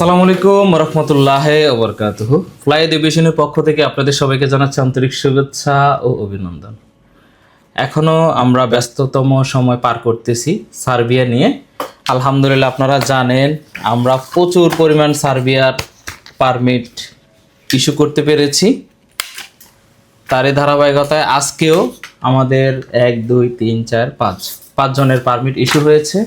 আসসালামু আলাইকুম রহমতুল্লাহ ওবরকাতুহু। ফ্লাই ডিভিশনের পক্ষ থেকে আপনাদের সবাইকে জানাচ্ছি আন্তরিক শুভেচ্ছা ও অভিনন্দন। এখনও আমরা ব্যস্ততম সময় পার করতেছি সার্বিয়া নিয়ে। আলহামদুলিল্লাহ আপনারা জানেন, আমরা প্রচুর পরিমাণ সার্বিয়ার পারমিট ইস্যু করতে পেরেছি। তারই ধারাবাহিকতায় আজকেও আমাদের এক, দুই, তিন, চার, পাঁচ, পাঁচজনের পারমিট ইস্যু হয়েছে।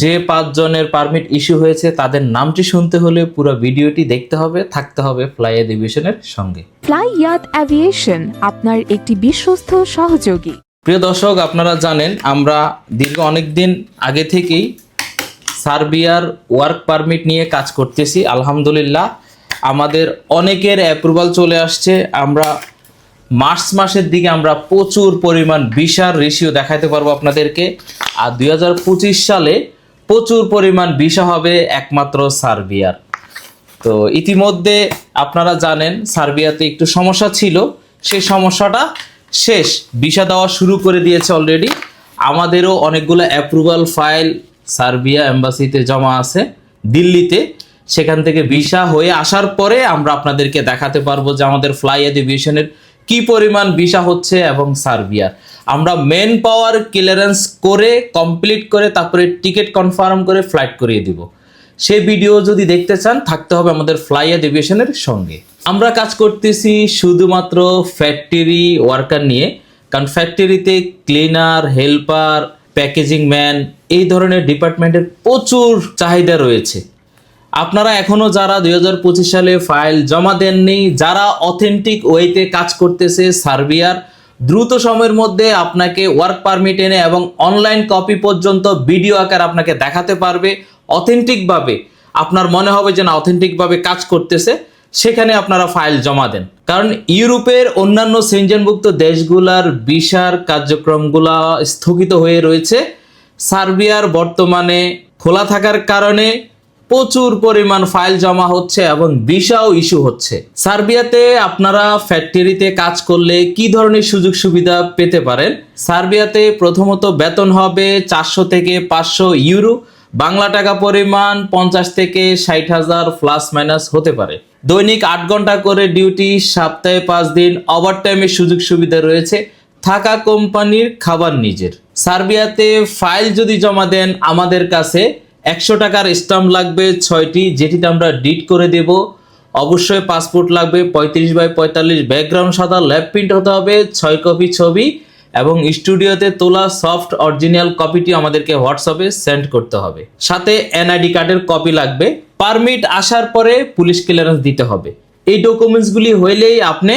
যে পাঁচজনের পারমিট ইস্যু হয়েছে তাদের নামটি শুনতে হলে পুরো ভিডিওটি দেখতে হবে থাকতে হবে ফ্লাই ডিভিশনের সঙ্গে। ফ্লাই ইয়াত অ্যাভিয়েশন আপনার একটি বিশ্বস্ত সহযোগী। প্রিয় দর্শক আপনারা জানেন আমরা দীর্ঘ অনেক দিন আগে থেকেই সার্বিয়ার ওয়ার্ক পারমিট নিয়ে কাজ করতেছি। আলহামদুলিল্লাহ আমাদের অনেকের অ্যাপ্রুভাল চলে আসছে। আমরা মার্চ মাসের দিকে আমরা প্রচুর পরিমাণ বিশার রেশিও দেখাতে পারব আপনাদেরকে। আর দুই হাজার পঁচিশ সালে প্রচুর পরিমাণ ভিসা হবে একমাত্র সার্বিয়ার। তো ইতিমধ্যে আপনারা জানেন, সার্বিয়াতে একটু সমস্যা ছিল। সেই সমস্যাটা শেষ। ভিসা দেওয়া শুরু করে দিয়েছে অলরেডি আমাদেরও অনেকগুলো অ্যাপ্রুভাল ফাইল সার্বিয়া এম্বাসিতে জমা আছে দিল্লিতে। সেখান থেকে ভিসা হয়ে আসার পরে আমরা আপনাদেরকে দেখাতে পারব যে আমাদের ফ্লাই এভিয়েশনের কি পরিমাণ ভিসা হচ্ছে এবং সার্বিয়ার আমরা মেন পাওয়ার ক্লিয়ারেন্স করে কমপ্লিট করে তারপরে টিকিট কনফার্ম করে ফ্লাইট করিয়ে দিব। সেই ভিডিও যদি দেখতে চান, থাকতে হবে আমাদের ফ্লাই এভিয়েশনের সঙ্গে। আমরা কাজ করতেছি শুধুমাত্র ফ্যাক্টরি ওয়ার্কার নিয়ে। কারণ ফ্যাক্টরিতে ক্লিনার হেল্পার প্যাকেজিং ম্যান এই ধরনের ডিপার্টমেন্টের প্রচুর চাহিদা রয়েছে। আপনারা এখনও যারা দুই হাজার পঁচিশ সালে ফাইল জমা দেননি, যারা অথেন্টিক ওয়েতে কাজ করতেছে সার্বিয়ার দ্রুত সময়ের মধ্যে আপনাকে ওয়ার্ক পারমিট এনে এবং অনলাইন কপি পর্যন্ত ভিডিও আকার আপনাকে দেখাতে পারবে অথেন্টিকভাবে আপনার মনে হবে যে না অথেন্টিকভাবে কাজ করতেছে, সেখানে আপনারা ফাইল জমা দেন। কারণ ইউরোপের অন্যান্য সেনজনভুক্ত দেশগুলার বিশার কার্যক্রমগুলা স্থগিত হয়ে রয়েছে। সার্বিয়ার বর্তমানে খোলা থাকার কারণে প্রচুর পরিমাণ ফাইল জমা হচ্ছে এবং ভিসাও ইস্যু হচ্ছে। সার্বিয়াতে আপনারা ফ্যাক্টরিতে কাজ করলে কি ধরনের সুযোগ সুবিধা পেতে পারেন? সার্বিয়াতে প্রথমত বেতন হবে চারশো থেকে পাঁচশো ইউরো। বাংলা টাকা পরিমাণ পঞ্চাশ থেকে ষাট হাজার প্লাস মাইনাস হতে পারে। দৈনিক আট ঘণ্টা করে ডিউটি, সপ্তাহে পাঁচ দিন ওভার টাইমের সুযোগ সুবিধা রয়েছে। থাকা কোম্পানির খাবার নিজের। সার্বিয়াতে ফাইল যদি জমা দেন আমাদের কাছে একশো টাকার স্টাম্প লাগবে ছয়টি, যেটিতে আমরা ডিট করে দেব। অবশ্যই পাসপোর্ট লাগবে, পঁয়ত্রিশ বাই পঁয়তাল্লিশ ব্যাকগ্রাউন্ড সাদা, ল্যাব প্রিন্ট হতে হবে, ছয় কপি ছবি এবং স্টুডিওতে তোলা সফট অরিজিনাল কপিটি আমাদেরকে হোয়াটসঅ্যাপে সেন্ড করতে হবে। সাথে এনআইডি কার্ডের কপি লাগবে। পারমিট আসার পরে পুলিশ ক্লিয়ারেন্স দিতে হবে। এই ডকুমেন্টসগুলি হইলেই আপনি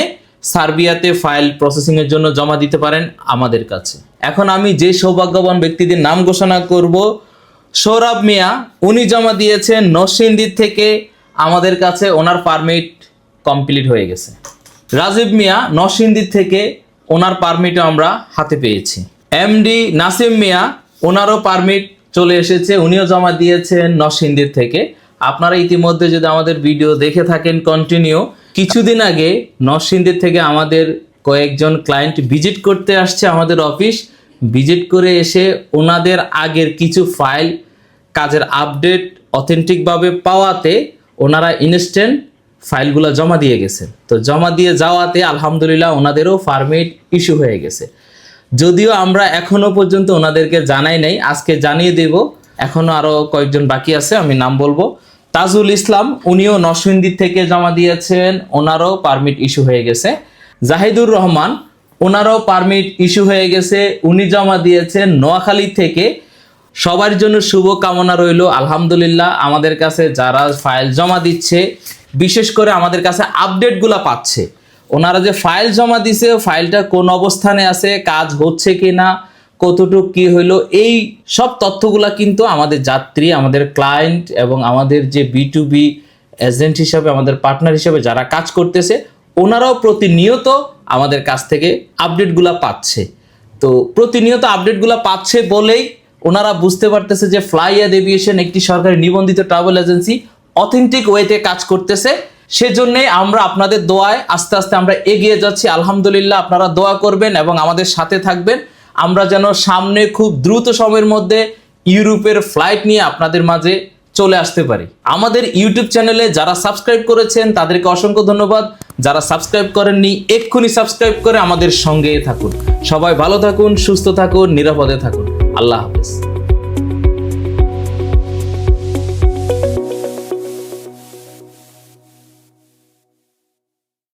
সার্বিয়াতে ফাইল প্রসেসিংয়ের জন্য জমা দিতে পারেন আমাদের কাছে। এখন আমি যে সৌভাগ্যবান ব্যক্তিদের নাম ঘোষণা করব সৌরভ মিয়া, উনি জমা দিয়েছেন নরসিংদীর থেকে আমাদের কাছে ওনার পারমিট কমপ্লিট হয়ে গেছে। রাজীব মিয়া নরসিংদীর থেকে ওনার পারমিটও আমরা হাতে পেয়েছি। এমডি নাসিম মিয়া, ওনারও পারমিট চলে এসেছে, উনিও জমা দিয়েছেন নরসিংদীর থেকে। আপনারা ইতিমধ্যে যদি আমাদের ভিডিও দেখে থাকেন কন্টিনিউ কিছুদিন আগে নরসিংদীর থেকে আমাদের কয়েকজন ক্লায়েন্ট ভিজিট করতে আসছে আমাদের অফিস ভিজিট করে এসে ওনাদের আগের কিছু ফাইল কাজের আপডেট অথেন্টিকভাবে পাওয়াতে ওনারা ইনস্ট্যান্ট ফাইলগুলো জমা দিয়ে গেছেন তো জমা দিয়ে যাওয়াতে আলহামদুলিল্লাহ ওনাদেরও পারমিট ইস্যু হয়ে গেছে। যদিও আমরা এখনও পর্যন্ত ওনাদেরকে জানাই নাই, আজকে জানিয়ে দেব। এখনও আরও কয়েকজন বাকি আছে, আমি নাম বলব। তাজুল ইসলাম, উনিও নরসিংদীর থেকে জমা দিয়েছেন, ওনারও পারমিট ইস্যু হয়ে গেছে। জাহিদুর রহমান, ওনারও পারমিট ইস্যু হয়ে গেছে, উনি জমা দিয়েছেন নোয়াখালী থেকে। সবার জন্য শুভ কামনা রইল। আলহামদুলিল্লাহ, আমাদের কাছে যারা ফাইল জমা দিচ্ছে, বিশেষ করে আমাদের কাছে আপডেটগুলো পাচ্ছে, ওনারা যে ফাইল জমা দিছে ফাইলটা কোন অবস্থানে আছে, কাজ হচ্ছে কি না কতটুক কি হইল, এই সব তথ্যগুলা কিন্তু আমাদের যাত্রী, আমাদের ক্লায়েন্ট এবং আমাদের যে বি টু বি এজেন্ট হিসাবে, আমাদের পার্টনার হিসাবে যারা কাজ করতেছে, ওনারাও প্রতিনিয়ত আমাদের কাছ থেকে আপডেটগুলা পাচ্ছে। তো প্রতিনিয়ত আপডেটগুলা পাচ্ছে বলেই ওনারা বুঝতে পারতেছে যে ফ্লাই অ্যাড এভিয়েশন একটি সরকারি নিবন্ধিত ট্রাভেল এজেন্সি অথেন্টিক ওয়েতে কাজ করতেছে। সেজন্যই আমরা আপনাদের দোয়ায় আস্তে আস্তে আমরা এগিয়ে যাচ্ছি। আলহামদুলিল্লাহ আপনারা দোয়া করবেন এবং আমাদের সাথে থাকবেন। আমরা যেন সামনে খুব দ্রুত সময়ের মধ্যে ইউরোপের ফ্লাইট নিয়ে আপনাদের মাঝে চলে আসতে পারি। আমাদের ইউটিউব চ্যানেলে যারা সাবস্ক্রাইব করেছেন, তাদেরকে অসংখ্য ধন্যবাদ। যারা সাবস্ক্রাইব করেননি, এক্ষুনি সাবস্ক্রাইব করে আমাদের সঙ্গে থাকুন। সবাই ভালো থাকুন, সুস্থ থাকুন, নিরাপদে থাকুন। আল্লাহ হাফেজ।